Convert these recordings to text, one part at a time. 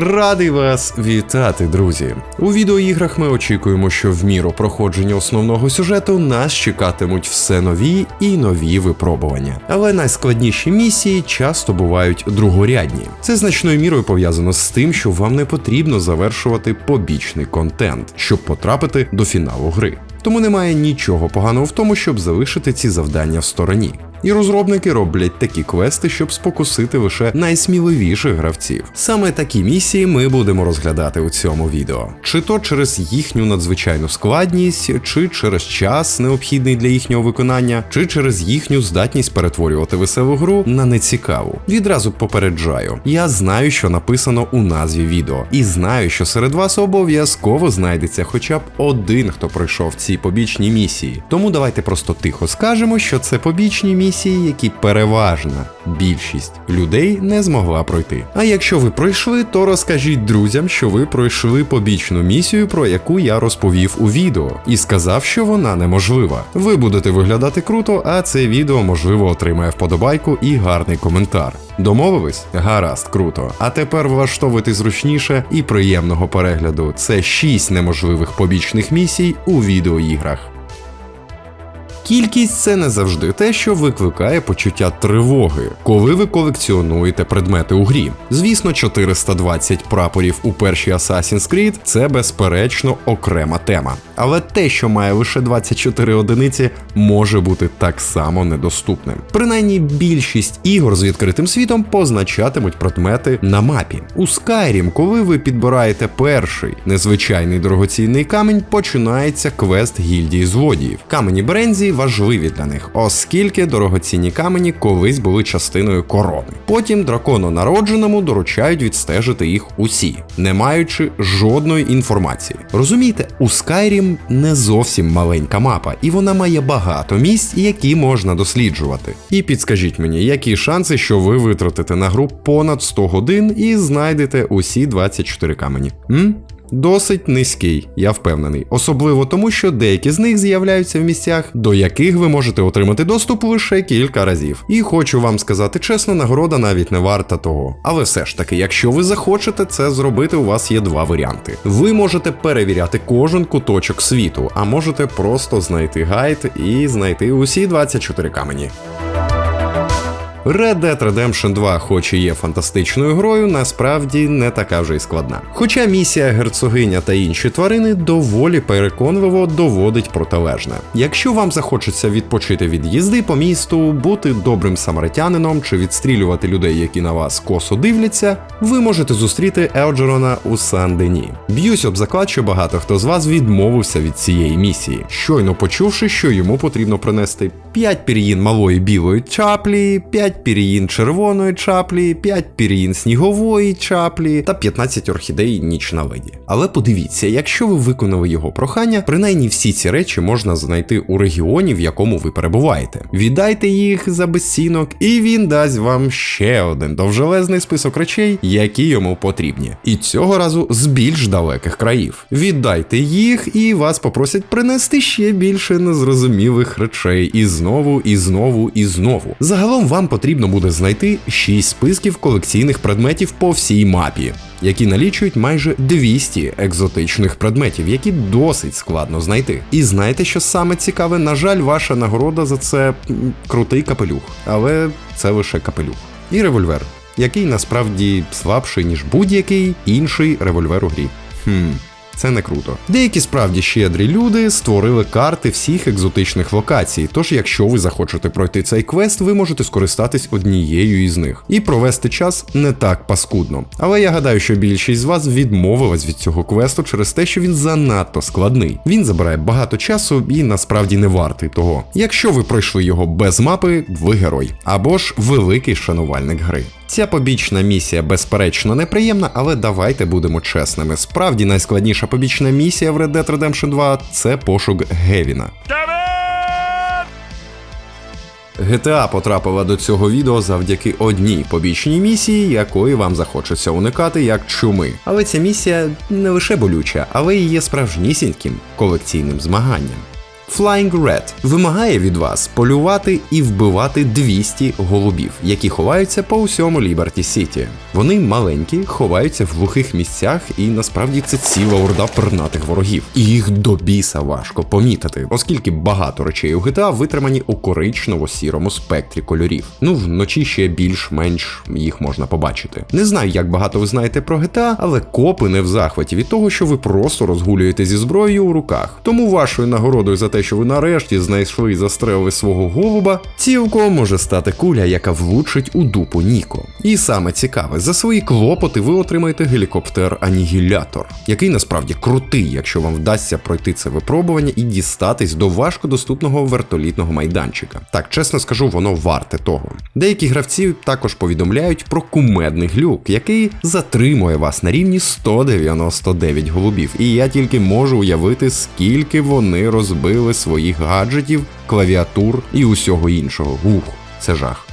Радий вас вітати, друзі! У відеоіграх ми очікуємо, що в міру проходження основного сюжету нас чекатимуть все нові і нові випробування. Але найскладніші місії часто бувають другорядні. Це значною мірою пов'язано з тим, що вам не потрібно завершувати побічний контент, щоб потрапити до фіналу гри. Тому немає нічого поганого в тому, щоб залишити ці завдання в стороні. І розробники роблять такі квести, щоб спокусити лише найсміливіших гравців. Саме такі місії ми будемо розглядати у цьому відео, чи то через їхню надзвичайну складність, чи через час, необхідний для їхнього виконання, чи через їхню здатність перетворювати веселу гру на нецікаву. Відразу попереджаю, я знаю, що написано у назві відео, і знаю, що серед вас обов'язково знайдеться хоча б один, хто пройшов ці побічні місії. Тому давайте просто тихо скажемо, що це побічні місії місії, які переважна більшість людей не змогла пройти. А якщо ви пройшли, то розкажіть друзям, що ви пройшли побічну місію, про яку я розповів у відео, і сказав, що вона неможлива. Ви будете виглядати круто, а це відео можливо отримає вподобайку і гарний коментар. Домовились? Гаразд, круто. А тепер влаштовуйте зручніше і приємного перегляду. Це 6 неможливих побічних місій у відеоіграх. Кількість це не завжди те, що викликає почуття тривоги, коли ви колекціонуєте предмети у грі. Звісно, 420 прапорів у першій Assassin's Creed це безперечно окрема тема. Але те, що має лише 24 одиниці, може бути так само недоступним. Принаймні, більшість ігор з відкритим світом позначатимуть предмети на мапі. У Skyrim, коли ви підбираєте перший незвичайний дорогоцінний камінь, починається квест гільдії злодіїв. Камені Брензі важливі для них, оскільки дорогоцінні камені колись були частиною корони. Потім дракону народженому доручають відстежити їх усі, не маючи жодної інформації. Розумієте, у Skyrim не зовсім маленька мапа, і вона має багато місць, які можна досліджувати. І підскажіть мені, які шанси, що ви витратите на гру понад 100 годин і знайдете усі 24 камені? М? Досить низький, я впевнений, особливо тому, що деякі з них з'являються в місцях, до яких ви можете отримати доступ лише кілька разів. І хочу вам сказати чесно, нагорода навіть не варта того. Але все ж таки, якщо ви захочете це зробити, у вас є два варіанти. Ви можете перевіряти кожен куточок світу, а можете просто знайти гайд і знайти усі 24 камені. Red Dead Redemption 2, хоч і є фантастичною грою, насправді не така вже й складна. Хоча місія герцогиня та інші тварини доволі переконливо доводить протилежне. Якщо вам захочеться відпочити від їзди по місту, бути добрим самаритянином чи відстрілювати людей, які на вас косо дивляться, ви можете зустріти Елджерона у Сан-Дені. Б'юсь об заклад, що багато хто з вас відмовився від цієї місії, щойно почувши, що йому потрібно принести 5 пір'їн малої білої чаплі, 5 пір'їн червоної чаплі, 5 пір'їн снігової чаплі та 15 орхідей ніч на леді. Але подивіться, якщо ви виконали його прохання, принаймні всі ці речі можна знайти у регіоні, в якому ви перебуваєте. Віддайте їх за безцінок, і він дасть вам ще один довжелезний список речей, які йому потрібні. І цього разу з більш далеких країв. Віддайте їх, і вас попросять принести ще більше незрозумілих речей. І знову, і знову, і знову. Загалом вам потрібно буде знайти 6 списків колекційних предметів по всій мапі, які налічують майже 200 екзотичних предметів, які досить складно знайти. І знаєте, що саме цікаве? На жаль, ваша нагорода за це крутий капелюх, але це лише капелюх. І револьвер, який насправді слабший, ніж будь-який інший револьвер у грі. Хм. Це не круто. Деякі справді щедрі люди створили карти всіх екзотичних локацій. Тож, якщо ви захочете пройти цей квест, ви можете скористатись однією із них і провести час не так паскудно. Але я гадаю, що більшість з вас відмовилась від цього квесту через те, що він занадто складний. Він забирає багато часу і насправді не вартий того. Якщо ви пройшли його без мапи, ви герой або ж великий шанувальник гри. Ця побічна місія безперечно неприємна, але давайте будемо чесними. Справді найскладніша побічна місія в Red Dead Redemption 2 це пошук Гевіна. GTA потрапила до цього відео завдяки одній побічній місії, якої вам захочеться уникати як чуми. Але ця місія не лише болюча, але і є справжнісіньким колекційним змаганням. Flying Red вимагає від вас полювати і вбивати 200 голубів, які ховаються по усьому Ліберті Сіті. Вони маленькі, ховаються в глухих місцях, і насправді це ціла орда пернатих ворогів. І їх до біса важко помітити, оскільки багато речей у GTA витримані у коричнево-сірому спектрі кольорів. Ну вночі ще більш-менш їх можна побачити. Не знаю, як багато ви знаєте про GTA, але копи не в захваті від того, що ви просто розгулюєте зі зброєю у руках. Тому вашою нагородою за те, що ви нарешті знайшли і застрелили свого голуба, цілком може стати куля, яка влучить у дупу Ніко. І саме цікаве, за свої клопоти ви отримаєте гелікоптер Анігілятор, який насправді крутий, якщо вам вдасться пройти це випробування і дістатись до важкодоступного вертолітного майданчика. Так, чесно скажу, воно варте того. Деякі гравці також повідомляють про кумедний глюк, який затримує вас на рівні 199 голубів. І я тільки можу уявити, скільки вони розбили своїх гаджетів, клавіатур і усього іншого. Ух, це жах.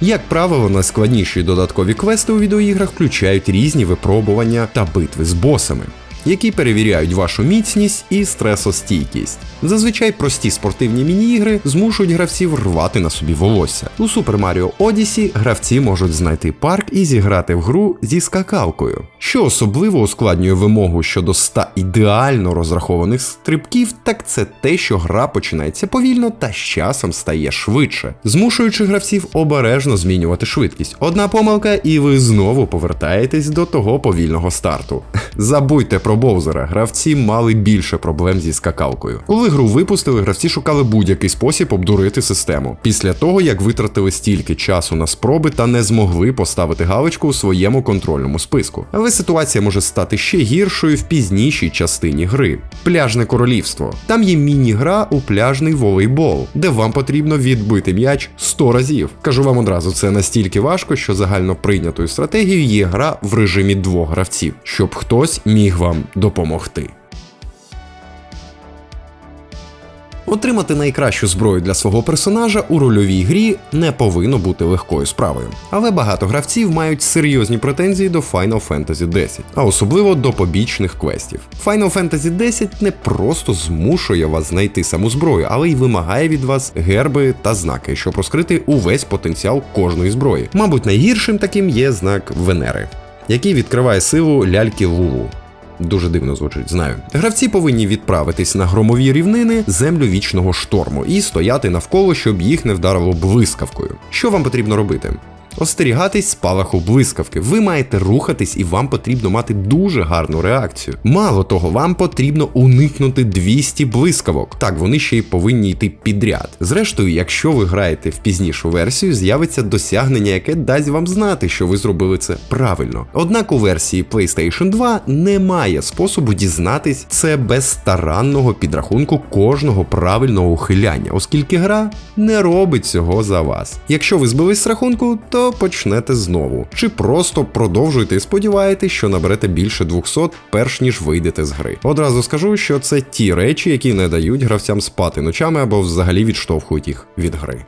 Як правило, найскладніші додаткові квести у відеоіграх включають різні випробування та битви з босами, які перевіряють вашу міцність і стресостійкість. Зазвичай прості спортивні міні-ігри змушують гравців рвати на собі волосся. У Super Mario Odyssey гравці можуть знайти парк і зіграти в гру зі скакалкою, що особливо ускладнює вимогу щодо 100 ідеально розрахованих стрибків, так це те, що гра починається повільно та з часом стає швидше, змушуючи гравців обережно змінювати швидкість. Одна помилка, і ви знову повертаєтесь до того повільного старту. Забудьте про Боузера, гравці мали більше проблем зі скакалкою. Коли гру випустили, гравці шукали будь-який спосіб обдурити систему. Після того, як витратили стільки часу на спроби та не змогли поставити галочку у своєму контрольному списку. Але ситуація може стати ще гіршою в пізнішій частині гри. Пляжне королівство. Там є міні-гра у пляжний волейбол, де вам потрібно відбити м'яч 100 разів. Кажу вам одразу, це настільки важко, що загально прийнятою стратегією є гра в режимі двох гравців, щоб хтось міг вам допомогти. Отримати найкращу зброю для свого персонажа у рольовій грі не повинно бути легкою справою. Але багато гравців мають серйозні претензії до Final Fantasy X, а особливо до побічних квестів. Final Fantasy X не просто змушує вас знайти саму зброю, але й вимагає від вас герби та знаки, щоб розкрити увесь потенціал кожної зброї. Мабуть, найгіршим таким є знак Венери, який відкриває силу ляльки Лулу. Дуже дивно звучить, знаю. Гравці повинні відправитись на громові рівнини землю вічного шторму і стояти навколо, щоб їх не вдарило блискавкою. Що вам потрібно робити? Остерігатись спалаху блискавки. Ви маєте рухатись і вам потрібно мати дуже гарну реакцію. Мало того, вам потрібно уникнути 200 блискавок. Так, вони ще й повинні йти підряд. Зрештою, якщо ви граєте в пізнішу версію, з'явиться досягнення, яке дасть вам знати, що ви зробили це правильно. Однак у версії PlayStation 2 немає способу дізнатись це без старанного підрахунку кожного правильного ухиляння, оскільки гра не робить цього за вас. Якщо ви збились з рахунку, то почнете знову. Чи просто продовжуйте і сподіваєтесь, що наберете більше 200, перш ніж вийдете з гри. Одразу скажу, що це ті речі, які не дають гравцям спати ночами або взагалі відштовхують їх від гри.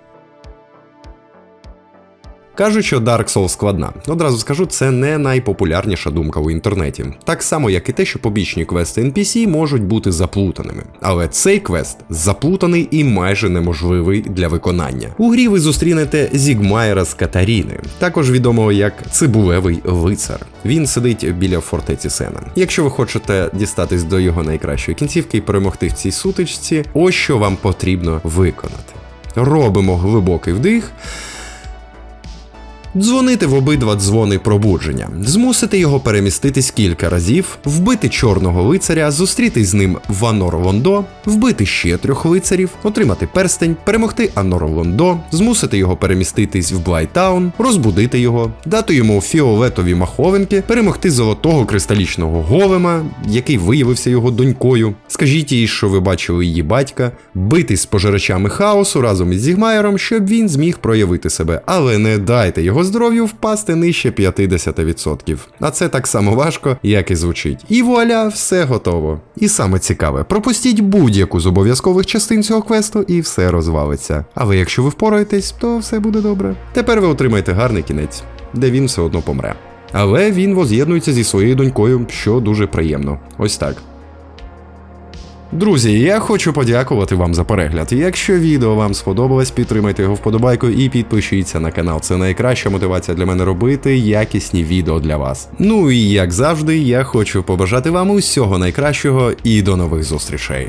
Кажуть, що Dark Souls складна. Одразу скажу, це не найпопулярніша думка у інтернеті. Так само, як і те, що побічні квести NPC можуть бути заплутаними. Але цей квест заплутаний і майже неможливий для виконання. У грі ви зустрінете Зігмайра з Катаріни, також відомого як Цибулевий лицар. Він сидить біля фортеці Сена. Якщо ви хочете дістатись до його найкращої кінцівки і перемогти в цій сутичці, ось що вам потрібно виконати. Робимо глибокий вдих. Дзвонити в обидва дзвони пробудження, змусити його переміститись кілька разів, вбити чорного лицаря, зустрітись з ним в Анор Лондо, вбити ще трьох лицарів, отримати перстень, перемогти Анор Лондо, змусити його переміститись в Блайтаун, розбудити його, дати йому фіолетові маховинки, перемогти золотого кристалічного голема, який виявився його донькою. Скажіть їй, що ви бачили її батька, битись з пожирачами хаосу разом із Зігмаєром, щоб він зміг проявити себе, але не дайте його здоров'ю впасти нижче 50%. А це так само важко, як і звучить. І вуаля, все готово. І саме цікаве, пропустіть будь-яку з обов'язкових частин цього квесту, і все розвалиться. Але якщо ви впораєтесь, то все буде добре. Тепер ви отримаєте гарний кінець, де він все одно помре. Але він воз'єднується зі своєю донькою, що дуже приємно. Ось так. Друзі, я хочу подякувати вам за перегляд. Якщо відео вам сподобалось, підтримайте його вподобайку і підпишіться на канал. Це найкраща мотивація для мене робити якісні відео для вас. Ну і як завжди, я хочу побажати вам усього найкращого і до нових зустрічей.